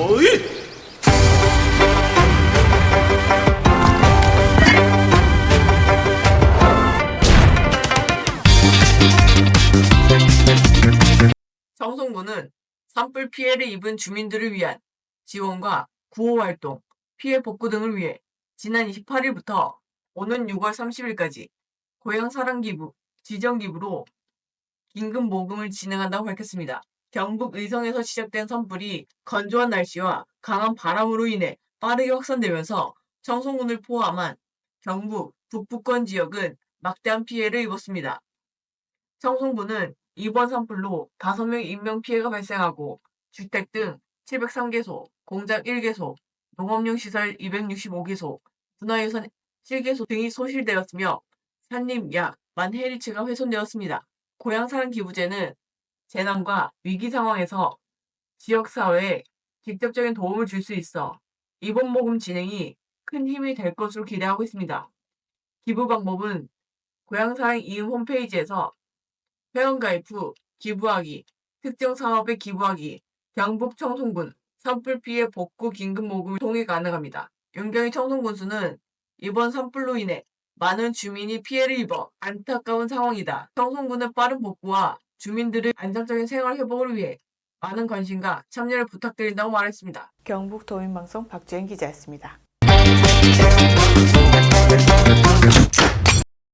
어이! 청송군은 산불 피해를 입은 주민들을 위한 지원과 구호 활동, 피해 복구 등을 위해 지난 28일부터 오는 6월 30일까지 고향 사랑 기부, 지정 기부로 긴급 모금을 진행한다고 밝혔습니다. 경북 의성에서 시작된 산불이 건조한 날씨와 강한 바람으로 인해 빠르게 확산되면서 청송군을 포함한 경북 북부권 지역은 막대한 피해를 입었습니다. 청송군은 이번 산불로 5명 인명피해가 발생하고 주택 등 703개소, 공장 1개소, 농업용 시설 265개소, 문화유산 7개소 등이 소실되었으며 산림 약 만 헤리츠가 훼손되었습니다. 고향사랑 기부제는 재난과 위기 상황에서 지역사회에 직접적인 도움을 줄 수 있어 이번 모금 진행이 큰 힘이 될 것으로 기대하고 있습니다. 기부 방법은 고향사랑 이음 홈페이지에서 회원가입 후 기부하기, 특정 사업에 기부하기, 경북 청송군 산불 피해 복구 긴급 모금을 통해 가능합니다. 윤경희 청송군수는 이번 산불로 인해 많은 주민이 피해를 입어 안타까운 상황이다. 청송군의 빠른 복구와 주민들의 안정적인 생활 회복을 위해 많은 관심과 참여를 부탁드린다고 말했습니다. 경북도민방송 박주현 기자였습니다.